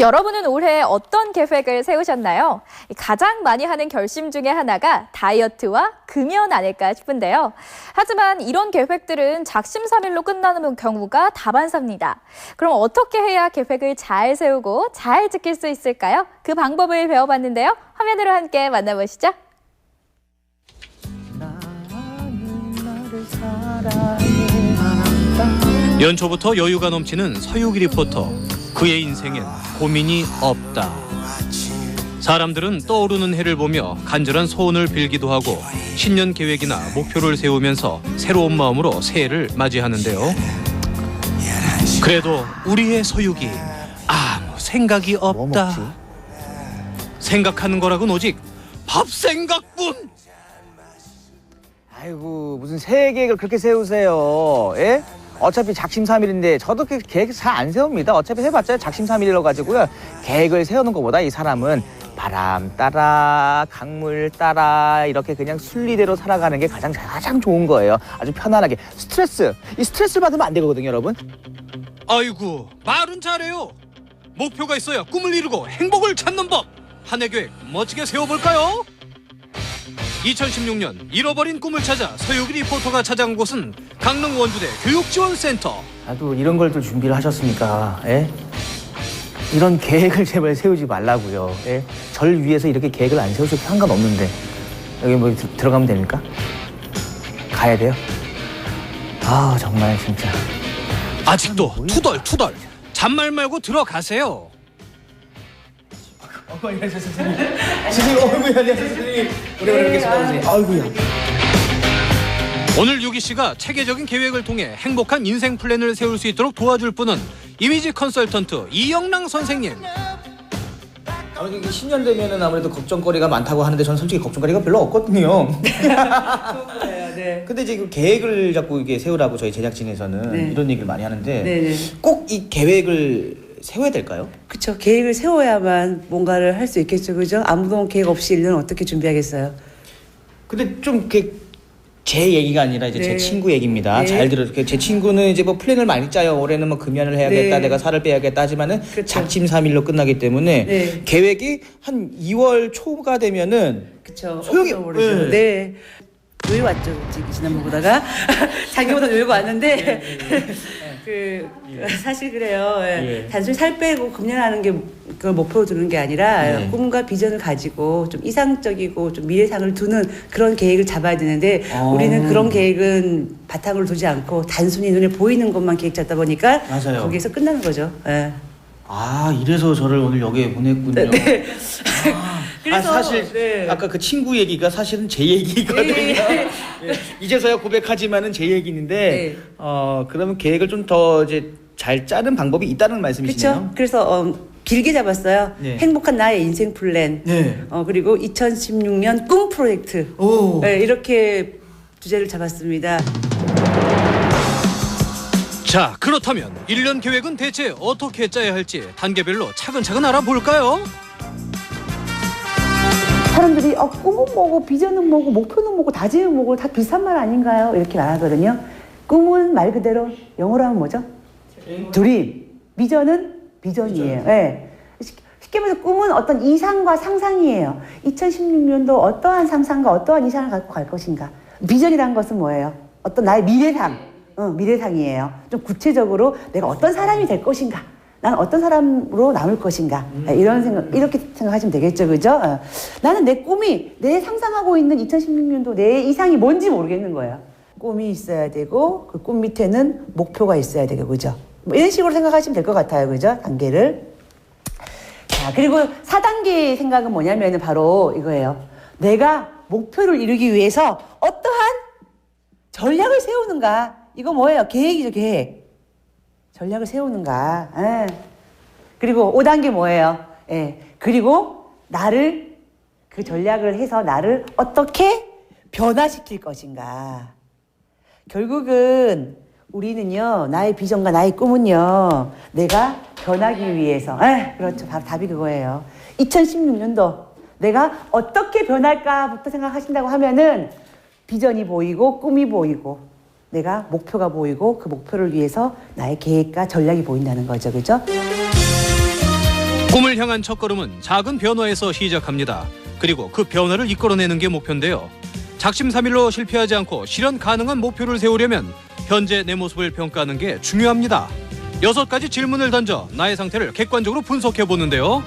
여러분은 올해 어떤 계획을 세우셨나요? 가장 많이 하는 결심 중에 하나가 다이어트와 금연 아닐까 싶은데요. 하지만 이런 계획들은 작심삼일로 끝나는 경우가 다반사입니다. 그럼 어떻게 해야 계획을 잘 세우고 잘 지킬 수 있을까요? 그 방법을 배워봤는데요. 화면으로 함께 만나보시죠. 연초부터 여유가 넘치는 서유기 리포터. 그의 인생엔 고민이 없다. 사람들은 떠오르는 해를 보며 간절한 소원을 빌기도 하고 신년 계획이나 목표를 세우면서 새로운 마음으로 새해를 맞이하는데요. 그래도 우리의 서유기 아무 생각이 뭐 없다. 생각하는 거라곤 오직 밥 생각뿐. 아이고 무슨 새해 계획을 그렇게 세우세요? 예? 어차피 작심삼일인데 저도 그 계획 잘 안 세웁니다. 어차피 해봤자 작심삼일이라 가지고요. 계획을 세우는 것보다 이 사람은 바람 따라 강물 따라 이렇게 그냥 순리대로 살아가는 게 가장 가장 좋은 거예요. 아주 편안하게 스트레스 이 스트레스를 받으면 안 되거든요, 여러분. 아이고 말은 잘해요. 목표가 있어야 꿈을 이루고 행복을 찾는 법. 한해 계획 멋지게 세워볼까요? 2016년 잃어버린 꿈을 찾아 서유기 리포터가 찾아간 곳은 강릉 원주대 교육지원센터. 나도 이런 걸 또 준비를 하셨습니까? 예? 이런 계획을 제발 세우지 말라고요. 예? 절 위해서 이렇게 계획을 안 세우셔도 상관없는데 여기 뭐 들- 들어가면 됩니까? 가야 돼요? 아 정말 진짜 아직도 투덜투덜 잔말 말고 들어가세요. 안녕하세요 선생님 선생님 어이구 안녕하세요 선생님 오래오래 뵙겠습니다 선생님 아이고야 오늘 유기 씨가 체계적인 계획을 통해 행복한 인생 플랜을 세울 수 있도록 도와줄 분은 이미지 컨설턴트 이영랑 선생님. 아무래도 이게 10년 되면은 아무래도 걱정거리가 많다고 하는데 저는 솔직히 걱정거리가 별로 없거든요 네. 근데 이제 그 계획을 자꾸 이게 세우라고 저희 제작진에서는 네. 이런 얘기를 많이 하는데 네 네. 꼭 이 계획을 세워야 될까요? 그렇죠. 계획을 세워야만 뭔가를 할 수 있겠죠, 그죠? 아무도 계획 없이 1년 어떻게 준비하겠어요? 근데 좀 이렇게 제 얘기가 아니라 이제 제 네. 친구 얘기입니다. 네. 잘 들어요. 제 친구는 이제 뭐 플랜을 많이 짜요. 올해는 뭐 금연을 해야겠다, 네. 내가 살을 빼야겠다 하지만은 그쵸. 작심 삼일로 끝나기 때문에 네. 계획이 한 2월 초가 되면은 그렇죠. 소용이- 모르죠. 네. 네. 요일 왔죠, 지난번 보다가 자기보다 요일 왔는데 그 사실 그래요. 예. 네. 예. 단순히 살 빼고 금연하는 게 그걸 목표로 두는 게 아니라 네. 꿈과 비전을 가지고 좀 이상적이고 좀 미래상을 두는 그런 계획을 잡아야 되는데 어. 우리는 그런 계획은 바탕으로 두지 않고 단순히 눈에 보이는 것만 계획 잡다 보니까 맞아요. 거기에서 끝나는 거죠. 예. 아 이래서 저를 오늘 여기에 보냈군요. 아, 그래서, 아, 사실 네. 아까 그 친구 얘기가 사실은 제 얘기거든요. 네. 예, 이제서야 고백하지만은 제 얘기인데 네. 어 그러면 계획을 좀 더 이제 잘 짜는 방법이 있다는 말씀이시네요. 그렇죠. 그래서 어, 길게 잡았어요. 네. 행복한 나의 인생 플랜. 네. 어, 그리고 2016년 꿈 프로젝트. 오. 네, 이렇게 주제를 잡았습니다. 자 그렇다면 1년 계획은 대체 어떻게 짜야 할지 단계별로 차근차근 알아볼까요? 사람들이 어, 꿈은 뭐고 비전은 뭐고 목표는 뭐고 다짐은 뭐고 다 비슷한 말 아닌가요? 이렇게 말하거든요. 꿈은 말 그대로 영어로 하면 뭐죠? 드림. 비전은 비전이에요. 예. 쉽- 쉽게 말해서 꿈은 어떤 이상과 상상이에요. 2016년도 어떠한 상상과 어떠한 이상을 갖고 갈 것인가. 비전이란 것은 뭐예요? 어떤 나의 미래상, 어, 미래상이에요. 좀 구체적으로 내가 어떤 사람이 될 것인가. 나는 어떤 사람으로 남을 것인가. 예, 이런 생각, 이렇게 생각하시면 되겠죠. 그죠? 어. 나는 내 꿈이, 내 상상하고 있는 2016년도 내 이상이 뭔지 모르겠는 거예요. 꿈이 있어야 되고, 그 꿈 밑에는 목표가 있어야 되고, 그죠? 뭐 이런 식으로 생각하시면 될 것 같아요. 그죠? 단계를. 자, 그리고 4단계 생각은 뭐냐면은 바로 이거예요. 내가 목표를 이루기 위해서 어떠한 전략을 세우는가. 이거 뭐예요? 계획이죠, 계획. 전략을 세우는가. 예. 그리고 5단계 뭐예요? 예. 그리고 나를 그 전략을 해서 나를 어떻게 변화시킬 것인가. 결국은 우리는요, 나의 비전과 나의 꿈은요, 내가 변하기 위해서, 에, 그렇죠. 바로 답이 그거예요. 2016년도 내가 어떻게 변할까부터 생각하신다고 하면은 비전이 보이고 꿈이 보이고 내가 목표가 보이고 그 목표를 위해서 나의 계획과 전략이 보인다는 거죠. 그죠? 꿈을 향한 첫걸음은 작은 변화에서 시작합니다. 그리고 그 변화를 이끌어내는 게 목표인데요. 작심삼일로 실패하지 않고 실현 가능한 목표를 세우려면 현재 내 모습을 평가하는 게 중요합니다. 여섯 가지 질문을 던져 나의 상태를 객관적으로 분석해 보는데요.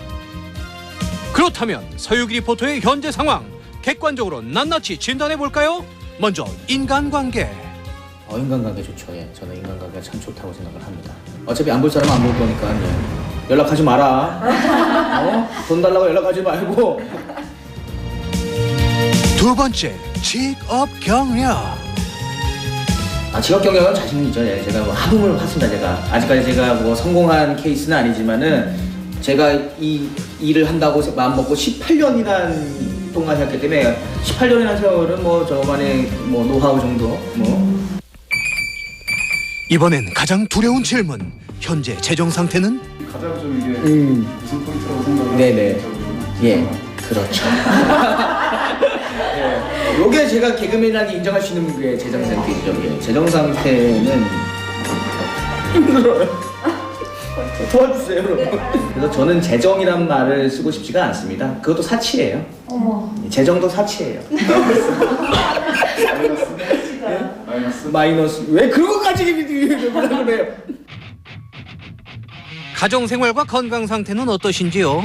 그렇다면 서유기 리포터의 현재 상황 객관적으로 낱낱이 진단해 볼까요? 먼저 인간관계. 어, 인간관계 좋죠. 예. 저는 인간관계가 참 좋다고 생각을 합니다. 어차피 안 볼 사람은 안 볼 거니까 예. 연락하지 마라. 어? 돈 달라고 연락하지 말고. 두 번째 직업 경력. 아, 직업 경력은 자신 있죠. 예. 제가 뭐 하품을 했습니다. 제가 아직까지 제가 뭐 성공한 케이스는 아니지만은 제가 이 일을 한다고 마음 먹고 18년이나 동안 했기 때문에 18년이라는 세월은 뭐 저만의 뭐 노하우 정도 뭐 이번엔 가장 두려운 질문. 현재 재정 상태는? 가장 좀 이게 음. 무슨 포인트라고 생각을 네네. 예, 그렇죠. 예, 요게 제가 개그맨이라는 인정할 수 있는 게 재정 상태죠. 예, 재정 상태는 힘들어요. 도와주세요, 여러분. 그래서 저는 재정이란 말을 쓰고 싶지가 않습니다. 그것도 사치예요. 예, 재정도 사치예요. 마이너스 왜 그런 것까지 뭐라 그래요? 가정 생활과 건강 상태는 어떠신지요?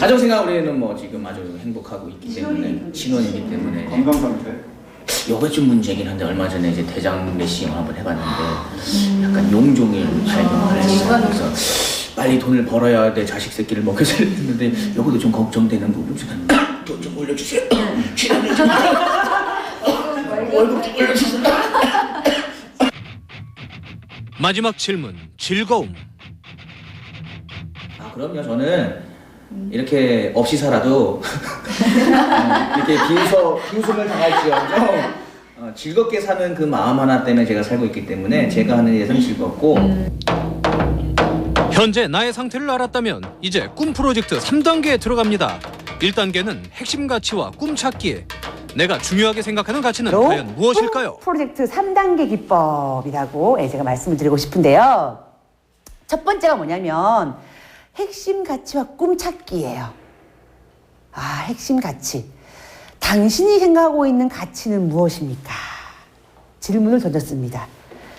가정 생활 우리는 뭐 지금 아주 행복하고 있기 때문에 신혼이기 때문에 건강 상태 요거 좀 문제긴 한데 얼마 전에 이제 대장 내시경을 한번 해봤는데 약간 용종일 발병을 했어요. 그래서 빨리 돈을 벌어야 돼 자식 새끼를 먹여서 했는데 요것도 좀 걱정되는 부분 중에 돈좀 올려주세요. 월급 올려주세요. 마지막 질문 즐거움. 아 그럼요 저는 이렇게 없이 살아도 어, 이렇게 빈소 빈손을 당할지언정 어, 즐겁게 사는 그 마음 하나 때문에 제가 살고 있기 때문에 제가 하는 일에서는 즐겁고 현재 나의 상태를 알았다면 이제 꿈 프로젝트 3단계에 들어갑니다. 1단계는 핵심 가치와 꿈 찾기. 내가 중요하게 생각하는 가치는 과연 무엇일까요? 꿈 프로젝트 3단계 기법이라고 예, 제가 말씀을 드리고 싶은데요. 첫 번째가 뭐냐면 핵심 가치와 꿈 찾기예요. 아, 핵심 가치. 당신이 생각하고 있는 가치는 무엇입니까? 질문을 던졌습니다.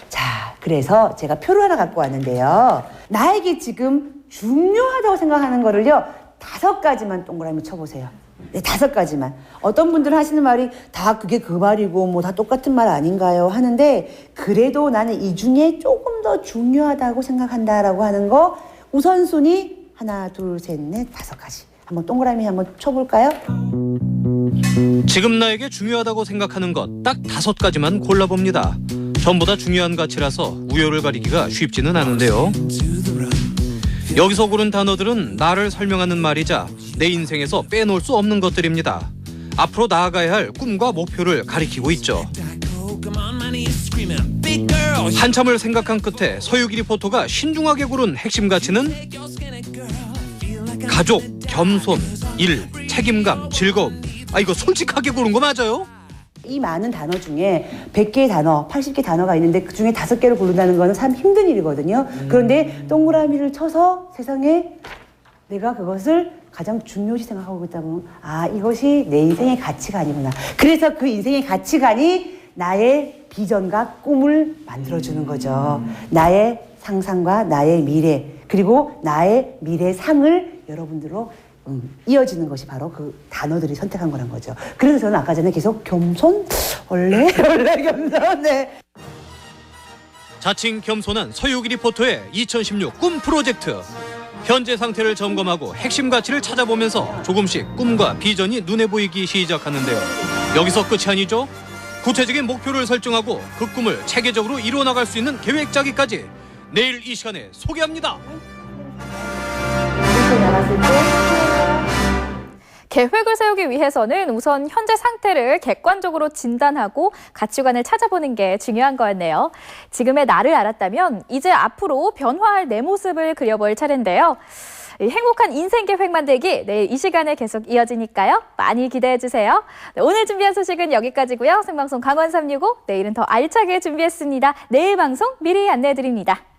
자, 그래서 제가 표를 하나 갖고 왔는데요. 나에게 지금 중요하다고 생각하는 거를요, 다섯 가지만 동그라미 쳐보세요. 네, 다섯 가지만. 어떤 분들은 하시는 말이 다 그게 그 말이고 뭐 다 똑같은 말 아닌가요? 하는데 그래도 나는 이 중에 조금 더 중요하다고 생각한다라고 하는 거 우선순위 하나, 둘, 셋, 넷, 다섯 가지. 한번 동그라미 한번 쳐볼까요? 지금 나에게 중요하다고 생각하는 것 딱 다섯 가지만 골라봅니다. 전부 다 중요한 가치라서 우열을 가리기가 쉽지는 않은데요. 여기서 고른 단어들은 나를 설명하는 말이자 내 인생에서 빼놓을 수 없는 것들입니다. 앞으로 나아가야 할 꿈과 목표를 가리키고 있죠. 한참을 생각한 끝에 서유기 리포터가 신중하게 고른 핵심 가치는 가족, 겸손, 일, 책임감, 즐거움. 아 이거 솔직하게 고른 거 맞아요? 이 많은 단어 중에 100개의 단어, 80개 단어가 있는데 그 중에 다섯 개를 고른다는 거는 참 힘든 일이거든요. 그런데 동그라미를 쳐서 세상에 내가 그것을 가장 중요시 생각하고 있다면 아 이것이 내 인생의 가치가 아니구나. 그래서 그 인생의 가치관이 나의 비전과 꿈을 만들어주는 거죠. 나의 상상과 나의 미래 그리고 나의 미래 상을 여러분들로 음, 이어지는 것이 바로 그 단어들이 선택한 거란 거죠. 그래서 저는 아까 전에 계속 겸손 원래 원래 겸손 네. 자칭 겸손한 서유기 리포터의 2016 꿈 프로젝트. 현재 상태를 점검하고 핵심 가치를 찾아보면서 조금씩 꿈과 비전이 눈에 보이기 시작하는데요. 여기서 끝이 아니죠? 구체적인 목표를 설정하고 그 꿈을 체계적으로 이루어나갈 수 있는 계획 짜기까지 내일 이 시간에 소개합니다. 계획을 세우기 위해서는 우선 현재 상태를 객관적으로 진단하고 가치관을 찾아보는 게 중요한 거였네요. 지금의 나를 알았다면 이제 앞으로 변화할 내 모습을 그려볼 차례인데요. 이 행복한 인생 계획 만들기 내일 이 시간에 계속 이어지니까요. 많이 기대해 주세요. 네, 오늘 준비한 소식은 여기까지고요. 생방송 강원 365 내일은 더 알차게 준비했습니다. 내일 방송 미리 안내해 드립니다.